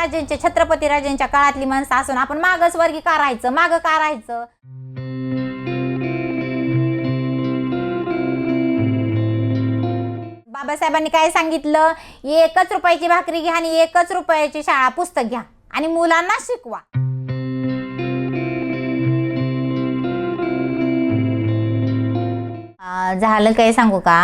राजेंच्या छत्रपती राजेंच्या काळातली माणसं असून आपण मागच का राहायचं मागं का राहायचं बाबासाहेबांनी काय सांगितलं? एकच रुपयाची भाकरी घ्या आणि एकच रुपयाची शाळा पुस्तक घ्या आणि मुलांना शिकवा. झालं काय सांगू का?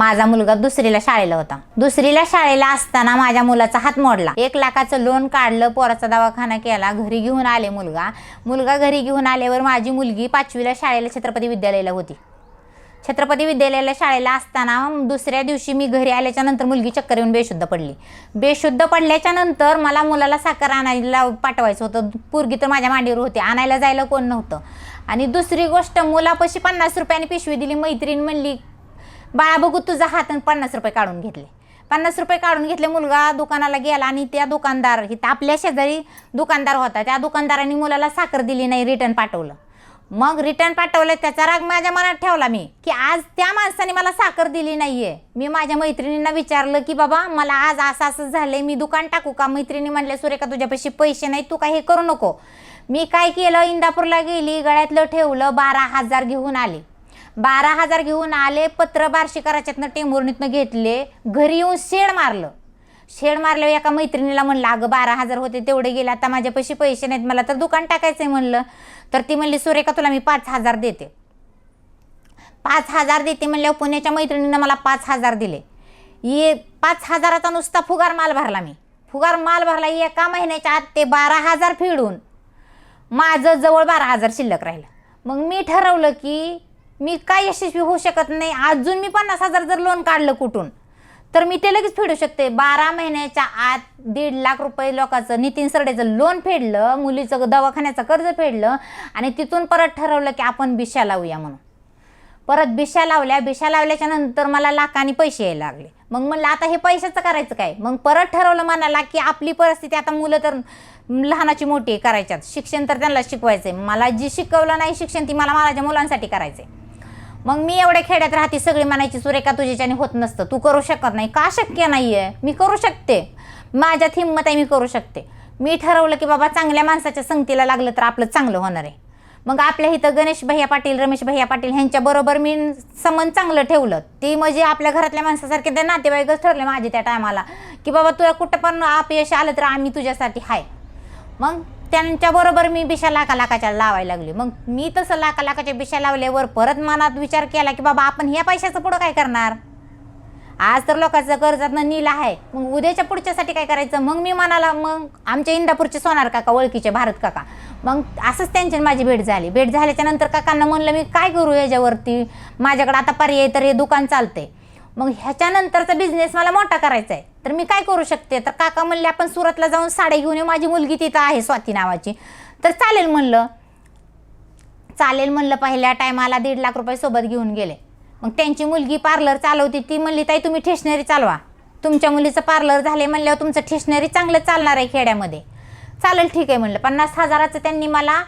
माझा मुलगा दुसरीला शाळेला होता. दुसरीला शाळेला असताना माझ्या मुलाचा हात मोडला. एक लाखाचं लोन काढलं पोराचा दवाखाना केला घरी घेऊन आले मुलगा. मुलगा घरी घेऊन आल्यावर माझी मुलगी पाचवीला शाळेला छत्रपती विद्यालयाला होती. छत्रपती विद्यालयाला शाळेला असताना दुसऱ्या दिवशी मी घरी आल्याच्यानंतर मुलगी चक्कर येऊन बेशुद्ध पडली. बेशुद्ध पडल्याच्या नंतर मला मुलाला साखर आणायला पाठवायचं होतं. पोरगी तर माझ्या मांडीवर होती. आणायला जायला कोण नव्हतं. आणि दुसरी गोष्ट मुलापाशी पन्नास रुपयाने पिशवी दिली. मैत्रीण म्हणली बाळा बघू तुझा हात पन्नास रुपये काढून घेतले. पन्नास रुपये काढून घेतले मुलगा दुकानाला गेला आणि त्या दुकानदार इथं आपल्या शेजारी दुकानदार होता त्या दुकानदाराने मुलाला साखर दिली नाही रिटर्न पाठवलं. मग रिटर्न पाठवलं त्याचा राग माझ्या मनात ठेवला मी की आज त्या माणसाने मला साखर दिली नाही आहे मी माझ्या मैत्रिणींना विचारलं की बाबा मला आज असं असं झालंय मी दुकान टाकू का? मैत्रिणी म्हणल्या सुरेखा तुझ्यापाशी पैसे नाही तू काय हे करू नको. मी काय केलं इंदापूरला गेली गळ्यातलं ठेवलं बारा हजार घेऊन आले. बारा हजार घेऊन आले पत्र बार्शीकराच्यातनं टेंभुर्णीतनं घेतले घरी येऊन शेड मारलं. शेड मारल्यावर एका मैत्रिणीला म्हणलं अगं बारा हजार होते तेवढे गेले आता माझ्यापाशी पैसे नाहीत मला तर दुकान टाकायचं आहे म्हणलं. तर ती म्हणली सुरेखा तुला मी पाच हजार देते. पाच हजार देते म्हणल्यावर पुण्याच्या मैत्रिणीनं मला पाच हजार दिले. ये पाच हजाराचा नुसता फुगार माल भरला मी. फुगार माल भरला एका महिन्याच्या आत ते बारा हजार फिडून माझं जवळ बारा हजार शिल्लक राहिलं. मग मी ठरवलं की मी काय यशस्वी होऊ शकत नाही. अजून मी पन्नास हजार जर लोन काढलं कुठून? तर मी ते लगेच फेडू शकते. बारा महिन्याच्या आत दीड लाख रुपये लोकांचं नितीन सरडेचं लोन फेडलं मुलीचं दवाखान्याचं कर्ज फेडलं आणि तिथून परत ठरवलं की आपण बिशा लावूया म्हणून. परत बिशा लावल्या बिशा लावल्याच्या नंतर मला लाखांनी पैसे यायला लागले. मग म्हणलं आता हे पैशाचं करायचं काय? मग परत ठरवलं मनाला की आपली परिस्थिती आता मुलं तर लहानाची मोठी करायच्यात. शिक्षण तर त्यांना शिकवायचं आहे मला जी शिकवलं नाही शिक्षण ती मला माझ्या मुलांसाठी करायचं आहे मग मी एवढ्या खेड्यात राहते सगळी म्हणायची सुरेखा तुझ्याच्याने होत नसतं. तू करू शकत नाही. का शक्य नाही आहे मी करू शकते. माझ्यात हिंमत आहे मी करू शकते. मी ठरवलं की बाबा चांगल्या माणसाच्या संगतीला लागलं तर आपलं चांगलं होणार आहे. मग आपल्या इथं गणेश भैया पाटील रमेश भैया पाटील ह्यांच्याबरोबर मी संबंध चांगलं ठेवलं. ती म्हणजे आपल्या घरातल्या माणसासारखे ते नातेवाईकच ठरले माझे त्या टायमाला की बाबा तुला कुठं पण अपयश आलं तर आम्ही तुझ्यासाठी आहे मग त्यांच्याबरोबर मी बिशा लाखा लाखाच्या लावायला लागली. मग मी तसं लाखा लाखाच्या बिशा लावल्यावर परत मनात विचार केला की बाबा आपण ह्या पैशाचं पुढं काय करणार? आज तर लोकांचं कर्जातनं नील आहे. मग उद्याच्या पुढच्यासाठी काय करायचं? मग मी म्हणाला मग आमच्या इंदापूरचे सोनार काका ओळखीचे भारत काका. मग असंच त्यांची माझी भेट झाली. भेट झाल्याच्यानंतर काकांना म्हणलं मी काय करू याच्यावरती? माझ्याकडे आता पर्याय तर हे दुकान चालतंय. मग ह्याच्यानंतरचा बिझनेस मला मोठा करायचा आहे. तर मी काय करू शकते? तर काका म्हणले आपण सुरतला जाऊन साड्या घेऊन येऊ. माझी मुलगी तिथं आहे स्वाती नावाची. तर चालेल म्हणलं. चालेल म्हणलं पहिल्या टायमाला दीड लाख रुपये सोबत घेऊन गेले. मग त्यांची मुलगी पार्लर चालवती. ती म्हणली ताई तुम्ही ठेशनरी चालवा. तुमच्या मुलीचं पार्लर झाले म्हणल्यावर तुमचं ठेशनरी चांगलं चालणार आहे खेड्यामध्ये. चालेल ठीक आहे म्हणलं. पन्नास हजाराचं त्यांनी मला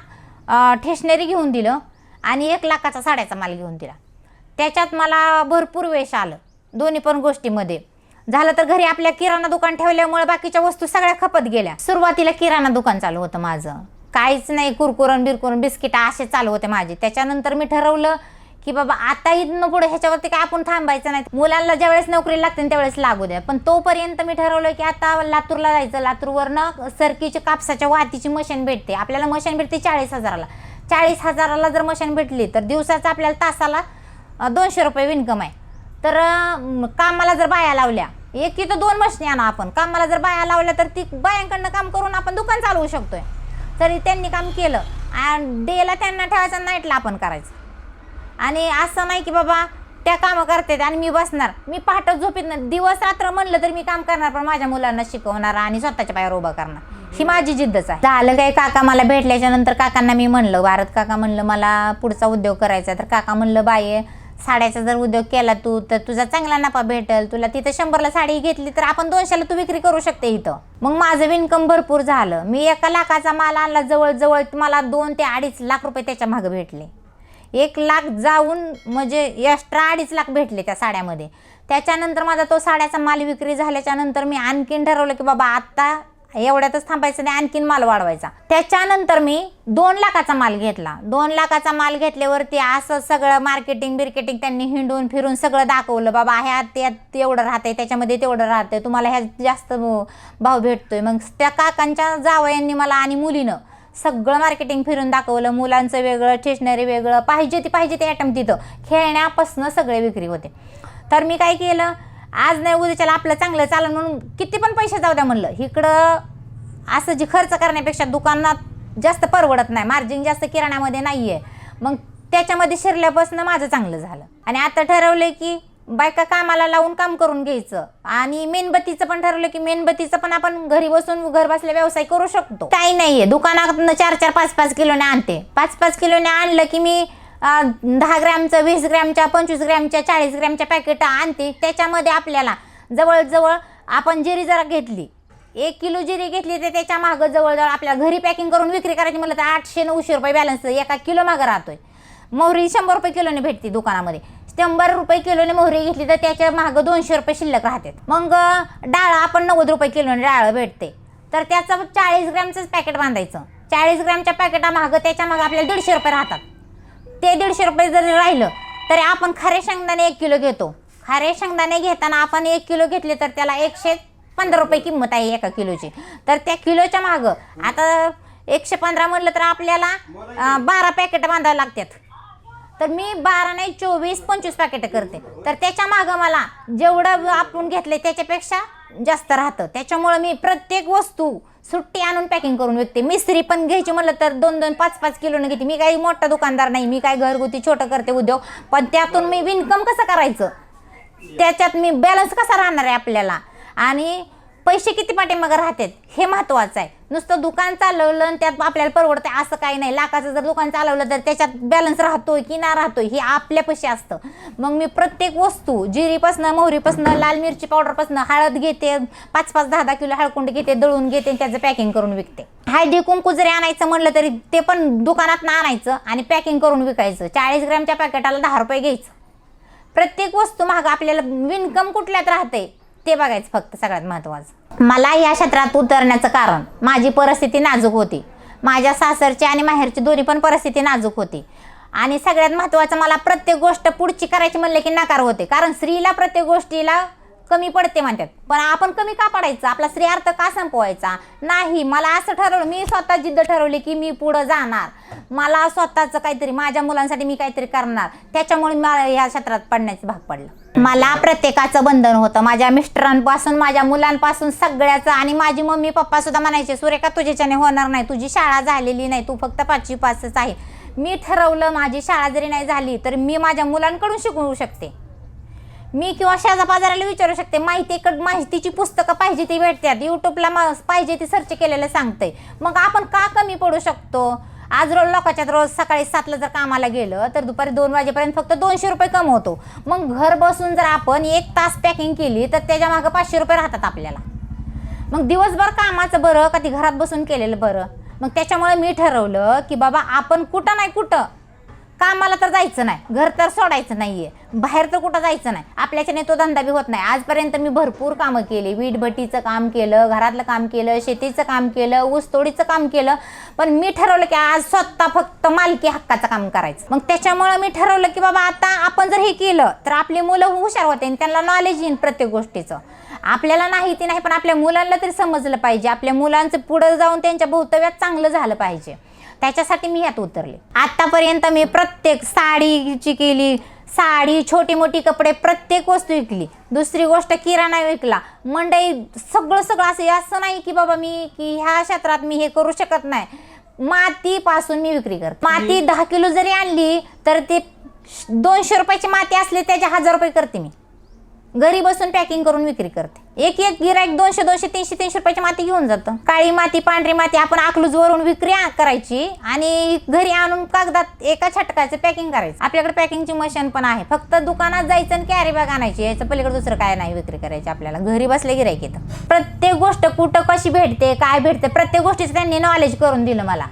ठेशनरी घेऊन दिलं आणि एक लाखाचा साड्याचा माल घेऊन दिला. त्याच्यात मला भरपूर वेश आलं. दोन्ही पण गोष्टीमध्ये. झालं तर घरी आपल्या किराणा दुकान ठेवल्यामुळे बाकीच्या वस्तू सगळ्या खपत गेल्या. सुरुवातीला किराणा दुकान चालू होतं माझं. काहीच नाही कुरकुरण बिरकुरण बिस्किट असे चालू होते माझे. त्याच्यानंतर मी ठरवलं की बाबा आता इथनं पुढे ह्याच्यावरती काय आपण थांबायचं नाही. मुलांना ज्यावेळेस नोकरी लागते त्यावेळेस लागू द्या. पण तोपर्यंत मी ठरवलं की आता लातूरला जायचं. लातूरवरनं सरकीची कापसाच्या वातीची मशीन भेटते. आपल्याला मशीन भेटते चाळीस हजाराला. चाळीस हजाराला जर मशीन भेटली तर दिवसाचं आपल्याला तासाला दोनशे रुपये इन्कम आहे. तर कामाला जर बाया लावल्या एक तिथं दोन मशनी आणा आपण. कामाला जर बाया लावल्या तर ती बायांकडनं काम करून आपण दुकान चालवू शकतोय. तरी त्यांनी काम केलं आणि डेला त्यांना ठेवायचं नाईटला आपण करायचं. आणि असं नाही की बाबा त्या कामं करतात आणि मी बसणार. मी पहाट झोपीत दिवस रात्र म्हणलं तर मी काम करणार पण माझ्या मुलांना शिकवणार आणि स्वतःच्या पायावर उभं करणार. ही माझी जिद्दच आहे. झालं काय काका मला भेटल्याच्या नंतर काकांना मी म्हणलं भारत काका म्हणलं मला पुढचा उद्योग करायचा तर काका म्हणलं बाये साड्याचा जर उद्योग केला तू तर तुझा चांगला नफा भेटल. तुला तिथं शंभरला साडी घेतली तर आपण दोनशेला तू विक्री करू शकते इथं. मग माझं इन्कम भरपूर झालं. मी एका लाखाचा माल आणला जवळजवळ मला दोन ते अडीच लाख रुपये त्याच्या मागं भेटले. एक लाख जाऊन म्हणजे एक्स्ट्रा अडीच लाख भेटले त्या साड्यामध्ये. त्याच्यानंतर माझा तो साड्याचा माल विक्री झाल्याच्यानंतर मी आणखीन ठरवलं की बाबा आत्ता एवढ्यातच थांबायचं नाही आणखीन माल वाढवायचा. त्याच्यानंतर मी दोन लाखाचा माल घेतला. दोन लाखाचा माल घेतल्यावरती असं सगळं मार्केटिंग बिर्केटिंग त्यांनी हिंडून फिरून सगळं दाखवलं. बाबा ह्यात त्यात एवढं राहतंय त्याच्यामध्ये तेवढं राहतंय तुम्हाला ह्यात जास्त भाव भेटतोय. मग त्या काकांच्या जावयांनी मला आणि मुलीनं सगळं मार्केटिंग फिरून दाखवलं. मुलांचं वेगळं स्टेशनरी वेगळं पाहिजे ती पाहिजे ते आयटम तिथं. खेळण्यापासून सगळे विक्री होते. तर मी काय केलं? आज नाही उद्याच्याला आपलं चांगलं चालन म्हणून किती पण पैसे जाऊ द्या म्हणलं. इकडं असं जी खर्च करण्यापेक्षा दुकानात जास्त परवडत नाही मार्जिन जास्त किराण्यामध्ये नाही आहे मग त्याच्यामध्ये शिरल्यापासून माझं चांगलं झालं. आणि आता ठरवलं की बायका कामाला लावून काम करून घ्यायचं. आणि मेणबत्तीचं पण ठरवलं की मेणबत्तीचं पण आपण घरी बसून घर बसल्या व्यवसाय करू शकतो. काही नाहीये. दुकानात चार चार पाच पाच किलोने आणते. पाच पाच किलोने आणलं की मी दहा ग्रॅमचं वीस ग्रॅमच्या पंचवीस ग्रॅमच्या चाळीस ग्रॅमच्या पॅकेट आणते. त्याच्यामध्ये आपल्याला जवळजवळ आपण जिरी जरा घेतली. एक किलो जिरी घेतली तर त्याच्या मागं जवळजवळ आपल्याला घरी पॅकिंग करून विक्री करायची म्हटलं तर आठशे नऊशे रुपये बॅलन्स एका किलो मागं राहतोय. मोहरी शंभर रुपये किलोने भेटते दुकानामध्ये. शंभर रुपये किलोने मोहरी घेतली तर त्याच्या मागं दोनशे रुपये शिल्लक राहतात. मग डाळ आपण नव्वद रुपये किलोने डाळ भेटते. तर त्याचं चाळीस ग्रॅमचंच पॅकेट बांधायचं. चाळीस ग्रॅमच्या पॅकेटा मागं त्याच्या मागं आपल्याला दीडशे रुपये राहतात. ते दीडशे रुपये जरी राहिलं तरी आपण खरे शेंगदाणे एक किलो घेतो. खरे शेंगदाणे घेताना आपण एक किलो घेतले तर त्याला एकशे पंधरा रुपये किंमत आहे एका किलोची. तर त्या किलोच्या मागं आता एकशे पंधरा म्हटलं तर आपल्याला बारा पॅकेट बांधावं लागतात. तर मी बारा नाही चोवीस पंचवीस पॅकेट करते. तर त्याच्या मागं मला जेवढं आपण घेतलं त्याच्यापेक्षा जास्त राहतं. त्याच्यामुळं मी प्रत्येक वस्तू सुट्टी आणून पॅकिंग करून विकते. मिस्त्री पण घ्यायची म्हटलं तर दोन दोन पाच पाच किलोनं घेते. मी काही मोठा दुकानदार नाही मी काय घरगुती छोटं करते उद्योग. पण त्यातून मी इन्कम कसं करायचं? त्याच्यात मी बॅलन्स कसा राहणार आहे आपल्याला? आणि पैसे किती पाठीमागं राहतात? हे महत्त्वाचं आहे. नुसतं दुकान चालवलं आणि त्यात आपल्याला परवडतं असं काही नाही. लाखाचं जर दुकान चालवलं तर त्याच्यात बॅलन्स राहतोय की ना राहतोय हे आपल्यापाशी असतं. मग मी प्रत्येक वस्तू जिरीपासनं मोहरीपासनं लाल मिरची पावडरपासनं हळद घेते पाच पाच दहा दहा किलो हळकुंड घेते दळून घेते आणि त्याचं पॅकिंग करून विकते. हळदी कुंकू जरी आणायचं म्हटलं तरी ते पण दुकानात आणायचं आणि पॅकिंग करून विकायचं. चाळीस ग्रॅमच्या पॅकेटाला दहा रुपये घ्यायचं. प्रत्येक वस्तू महाग आपल्याला विनकम कुठल्यात राहते ते बघायचं फक्त सगळ्यात महत्त्वाचं मला या क्षेत्रात उतरण्याचं कारण माझी परिस्थिती नाजूक होती. माझ्या सासरची आणि माहेरची दोन्ही पण परिस्थिती नाजूक होती. आणि सगळ्यात महत्त्वाचं मला प्रत्येक गोष्ट पुढची करायची म्हणले की नकार होते. कारण स्त्रीला प्रत्येक गोष्टीला कमी पडते म्हणतात. पण आपण कमी का पडायचं? आपला स्त्री अर्थ का संपवायचा? नाही मला असं ठरवलं. मी स्वतः जिद्द ठरवली की मी पुढं जाणार. मला स्वतःचं काहीतरी माझ्या मुलांसाठी मी काहीतरी करणार. त्याच्यामुळे मला ह्या क्षेत्रात पडण्याचं भाग पडलं. मला प्रत्येकाचं बंधन होतं. माझ्या मिस्टरांपासून माझ्या मुलांपासून सगळ्याचं आणि माझी मम्मी पप्पा सुद्धा म्हणायचे सुरेखा तुझ्याच्याने होणार नाही? तुझी शाळा झालेली नाही. तू फक्त पाचवी पाचच आहे. मी ठरवलं माझी शाळा जरी नाही झाली तर मी माझ्या मुलांकडून शिकवू शकते. मी किंवा शेजा बाजाराला विचारू शकते माहिती माहितीची पुस्तकं पाहिजे ती भेटतात यूट्यूबला मा पाहिजे ती सर्च केलेलं सांगते मग आपण का कमी पडू शकतो? आज रोज लोकांच्यात रोज सकाळी सातला जर कामाला गेलं तर दुपारी दोन वाजेपर्यंत फक्त दोनशे रुपये कमवतो मग घर बसून जर आपण एक तास पॅकिंग केली तर त्याच्या मागं पाचशे रुपये राहतात आपल्याला. मग दिवसभर कामाचं बरं का ती घरात बसून केलेलं बरं? मग त्याच्यामुळे मी ठरवलं की बाबा आपण कुठं नाही कुठं कामाला तर जायचं नाही. घर तर सोडायचं नाहीये. बाहेर तर कुठं जायचं नाही. आपल्याच्याने तो धंदा बी होत नाही. आजपर्यंत मी भरपूर कामं केली. वीटभट्टीचं काम केलं घरातलं काम केलं शेतीचं काम केलं ऊसतोडीचं काम केलं. पण मी ठरवलं की आज स्वतः फक्त मालकी हक्काचं काम करायचं. मग त्याच्यामुळं मी ठरवलं की बाबा आता आपण जर हे केलं तर आपली मुलं हुशार होते आणि त्यांना नॉलेज येईन प्रत्येक गोष्टीचं. आपल्याला नाही ती नाही पण आपल्या मुलांना तरी समजलं पाहिजे. आपल्या मुलांचं पुढं जाऊन त्यांच्या भवितव्यात चांगलं झालं पाहिजे. त्याच्यासाठी मी यात उतरले. आतापर्यंत मी प्रत्येक साडीची केली साडी छोटी मोठी कपडे प्रत्येक वस्तू विकली. दुसरी गोष्ट किराणा विकला. मंडई सगळं सगळं असं असं नाही की बाबा मी की ह्या क्षेत्रात मी हे करू शकत नाही. मातीपासून मी विक्री करते. माती दहा किलो जरी आणली तर ते दोनशे रुपयाची माती असली त्याचे हजार रुपये करते मी. घरी बसून पॅकिंग करून विक्री करते. एक एक गिराईक दोनशे दोनशे तीनशे तीनशे रुपयाची माती घेऊन जातं. काळी माती पांढरी माती आपण आखलूज वरून विक्री करायची आणि घरी आणून कागदात एका छटकाचं पॅकिंग करायचं. आपल्याकडे पॅकिंगची मशीन पण आहे. फक्त दुकानात जायचं आणि कॅरी बॅग आणायची. याचं पलीकडे दुसरं काय नाही विक्री करायची आपल्याला. घरी बसले गिराईक येतं. प्रत्येक गोष्ट कुठं कशी भेटते काय भेटते प्रत्येक गोष्टीचं त्यांनी नॉलेज करून दिलं मला.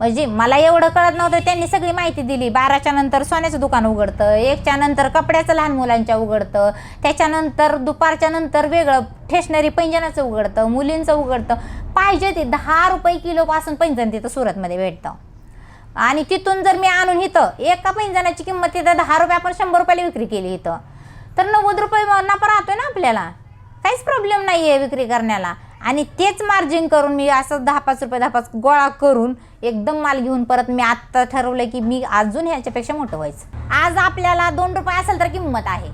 म्हणजे मला एवढं कळत नव्हतं त्यांनी सगळी माहिती दिली. बाराच्या नंतर सोन्याचं दुकान उघडतं एकच्या नंतर कपड्याचं लहान मुलांच्या उघडतं त्याच्यानंतर दुपारच्या नंतर वेगळं ठेशनरी पैंजनाचं उघडतं मुलींचं उघडतं. पाहिजे ते दहा रुपये किलोपासून पैंजण तिथं सुरतमध्ये भेटतं. आणि तिथून जर मी आणून इथं एका पैंजणाची किंमत तिथं दहा रुपये आपण शंभर रुपयाला विक्री केली इथं. तर नव्वद रुपये नफा राहतोय ना आपल्याला. काहीच प्रॉब्लेम नाही आहे विक्री करण्याला. आणि तेच मार्जिन करून मी असं दहा पाच रुपये दहा पाच गोळा करून एकदम माल घेऊन परत मी आत्ता ठरवलं की मी अजून ह्याच्यापेक्षा मोठं व्हायचं. आज आपल्याला दोन रुपये असेल तर किंमत आहे.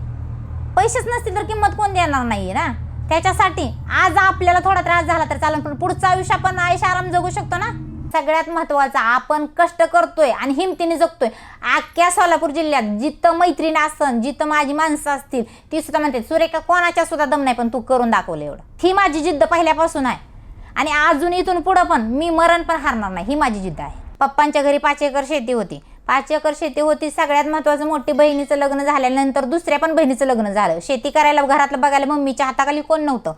पैसेच नसतील तर किंमत कोण देणार नाही ना? त्याच्यासाठी आज आपल्याला थोडा त्रास झाला तर चालेल पण पुढचं आयुष्य आपण आयुष आराम जगू शकतो ना? सगळ्यात महत्वाचं आपण कष्ट करतोय आणि हिमतीने जगतोय. आख्या सोलापूर जिल्ह्यात जिथं मैत्रीण असन जिथं माझी माणसं असतील ती सुद्धा म्हणते सुरेखा कोणाच्या सुद्धा दम नाही पण तू करून दाखवलं एवढं. ही माझी जिद्द पहिल्यापासून आहे. आणि अजून इथून पुढं पण मी मरण पण हारणार नाही ही माझी जिद्द आहे. पप्पांच्या घरी पाच एकर शेती होती. पाच एकर शेती होती सगळ्यात महत्त्वाचं मोठी बहिणीचं लग्न झाल्यानंतर दुसऱ्या पण बहिणीचं लग्न झालं. शेती करायला घरातलं बघायला मम्मीच्या हाताखाली कोण नव्हतं.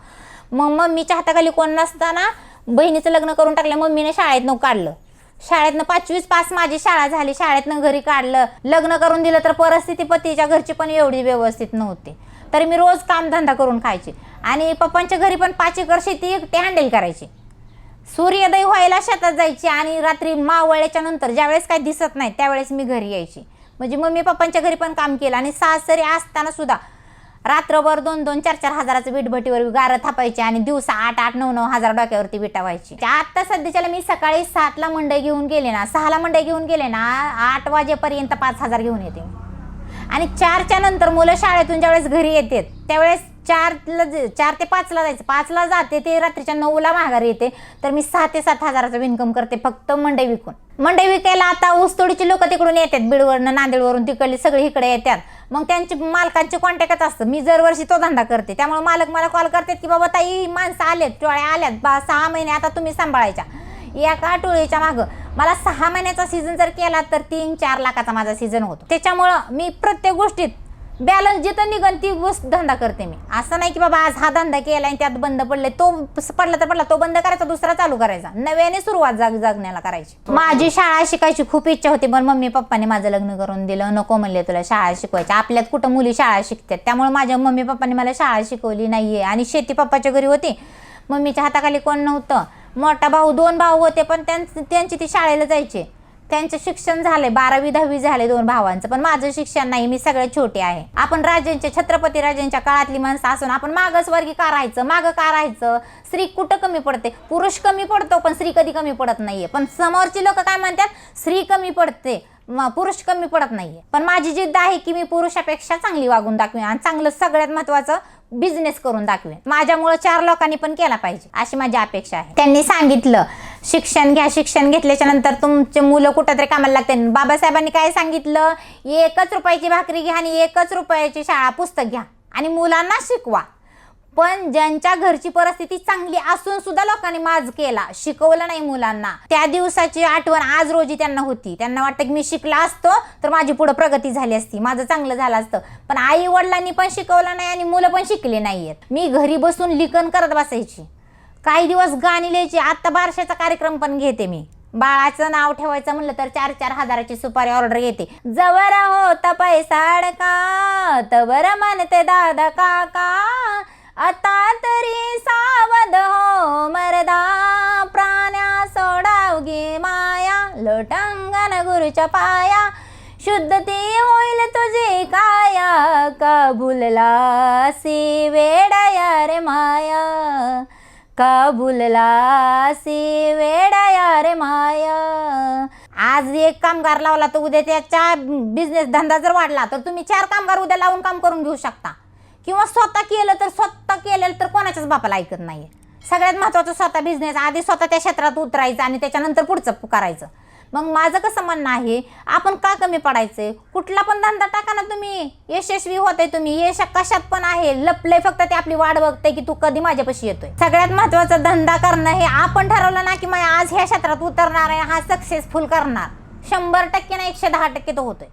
मग मम्मीच्या हाताखाली कोण नसताना बहिणीचं लग्न करून टाकलं मम्मीने शाळेतनं काढलं. शाळेतनं पाचवीच पास माझी शाळा झाली. शाळेतनं घरी काढलं. लग्न करून दिलं तर परिस्थिती पतीच्या घरची पण एवढी व्यवस्थित नव्हती. तरी मी रोज कामधंदा करून खायचे. आणि पप्पांच्या घरी पण पाच एकर शेती एकटे हँडल करायची. सूर्योदय व्हायला शेतात जायची आणि रात्री मावळल्याच्या नंतर ज्यावेळेस काही दिसत नाही त्यावेळेस मी घरी यायची. म्हणजे मम्मी पप्पांच्या घरी पण काम केलं आणि सासरी असताना सुद्धा रात्रभर दोन दोन चार चार हजाराचं वीटभटीवर गारं थापायची आणि दिवसा आठ आठ नऊ नऊ हजार डोक्यावरती विटावायची. आता सध्याच्याला मी सकाळी सातला मंडई घेऊन गेले ना सहाला मंडई घेऊन गेले ना आठ वाजेपर्यंत पाच हजार घेऊन येते आणि चारच्या नंतर मुलं शाळेतून ज्यावेळेस घरी येतात त्यावेळेस चारला चार ते पाचला जायचं. पाचला जाते ते रात्रीच्या नऊला माघारी येते तर मी सहा ते सात हजाराचं इन्कम करते फक्त मंडई विकून. मंडई विकायला आता ऊसतोडीची लोक तिकडून येतात बीडवरनं नांदेडवरून तिकडली सगळे इकडे येतात. मग त्यांचे मालकांचे कॉन्टॅक्टच असतं. मी दरवर्षी तो धंदा करते. त्यामुळे मालक मला कॉल करतात की बाबा ताई माणसं आलेत टोळ्या आल्यात. बा सहा महिने आता तुम्ही सांभाळायच्या. एका टोळीच्या मागं. मला सहा महिन्याचा सीझन जर केला तर तीन चार लाखाचा माझा सीझन होतो. त्याच्यामुळं मी प्रत्येक गोष्टीत बॅलन्स जिथं निघन ती वस्त धंदा करते मी. असं नाही की बाबा आज हा धंदा केला आणि त्यात बंद पडले तो पडला तर पडला तो बंद करायचा दुसरा चालू करायचा. नव्याने सुरुवात जाग जागण्याला करायची. माझी शाळा शिकायची खूप इच्छा होती पण मम्मी पप्पाने माझं लग्न करून दिलं. नको म्हणले तुला शाळा शिकवायची. आपल्यात कुठं मुली शाळा शिकतात? त्यामुळे माझ्या मम्मी पप्पाने मला शाळा शिकवली नाहीये. आणि शेती पप्पाच्या घरी होती. मम्मीच्या हाताखाली कोण नव्हतं. मोठा भाऊ दोन भाऊ होते पण त्यांची ती शाळेला जायचे. त्यांचं शिक्षण झालंय बारावी दहावी झाले दोन भावांचं पण माझं शिक्षण नाही मी सगळ्यात छोटे आहे. आपण राजांच्या छत्रपती राजांच्या काळातली माणसं असून आपण मागच वर्गी का राहायचं? मागं का राहायचं? स्त्री कुठं कमी पडते? पुरुष कमी पडतो पण स्त्री कधी कमी पडत नाहीये. पण समोरची लोक काय म्हणतात? स्त्री कमी पडते पुरुष कमी पडत नाहीये. पण माझी जिद्द आहे की मी पुरुषापेक्षा चांगली वागून दाखवेन. आणि चांगलं सगळ्यात महत्वाचं बिझनेस करून दाखवेन. माझ्यामुळं चार लोकांनी पण केला पाहिजे अशी माझी अपेक्षा आहे. त्यांनी सांगितलं शिक्षण घ्या शिक्षण घेतल्याच्या नंतर तुमचे मुलं कुठं तरी कामाला लागते बाबासाहेबांनी काय सांगितलं? एकच रुपयाची भाकरी घ्या आणि एकच रुपयाची शाळा पुस्तक घ्या आणि मुलांना शिकवा. पण ज्यांच्या घरची परिस्थिती चांगली असून सुद्धा लोकांनी माज केला. शिकवलं नाही मुलांना. त्या दिवसाची आठवण आज रोजी त्यांना होती. त्यांना वाटतं की मी शिकला असतो तर माझी पुढे प्रगती झाली असती. माझं चांगलं झालं असतं. पण आई वडिलांनी पण शिकवलं नाही आणि मुलं पण शिकली नाहीयेत. मी घरी बसून लिखन करत बसायची. काही दिवस गाणी लिहायची. आत्ता बारशाचा कार्यक्रम पण घेते मी. बाळाचं नाव ठेवायचं म्हणलं तर चार चार हजाराची सुपारी ऑर्डर येते जवर होता पैसा अडका तवर म्हणते दादा काका लोटांगण पाया शुद्ध ती होईल तुझी काया. का भुलला सी वेडया रे माया. का भुलला सी वेडया रे माया. आज एक कामगार लावला तर उद्या त्याच्या बिझनेस धंदा जर वाढला तर तुम्ही चार कामगार उद्या लावून काम करून घेऊ शकता. किंवा स्वतः केलं तर स्वतः केलेलं तर कोणाच्याच बापाला ऐकत नाहीये. सगळ्यात महत्वाचं स्वतः बिझनेस आधी स्वतः त्या क्षेत्रात उतरायचं आणि त्याच्यानंतर पुढचं करायचं. मग माझं कसं म्हणणं आहे? आपण का कमी पडायचंय कुठला पण धंदा टाका ना तुम्ही. यशस्वी होते तुम्ही. यश कशात पण आहे. लपले फक्त ते आपली वाट बघते की तू कधी माझ्यापाशी येतोय. सगळ्यात महत्त्वाचा धंदा करणं हे आपण ठरवलं ना की मग आज ह्या क्षेत्रात उतरणार आहे. हा सक्सेसफुल करणार. शंभर टक्के ना एकशे दहा टक्के तो होतोय.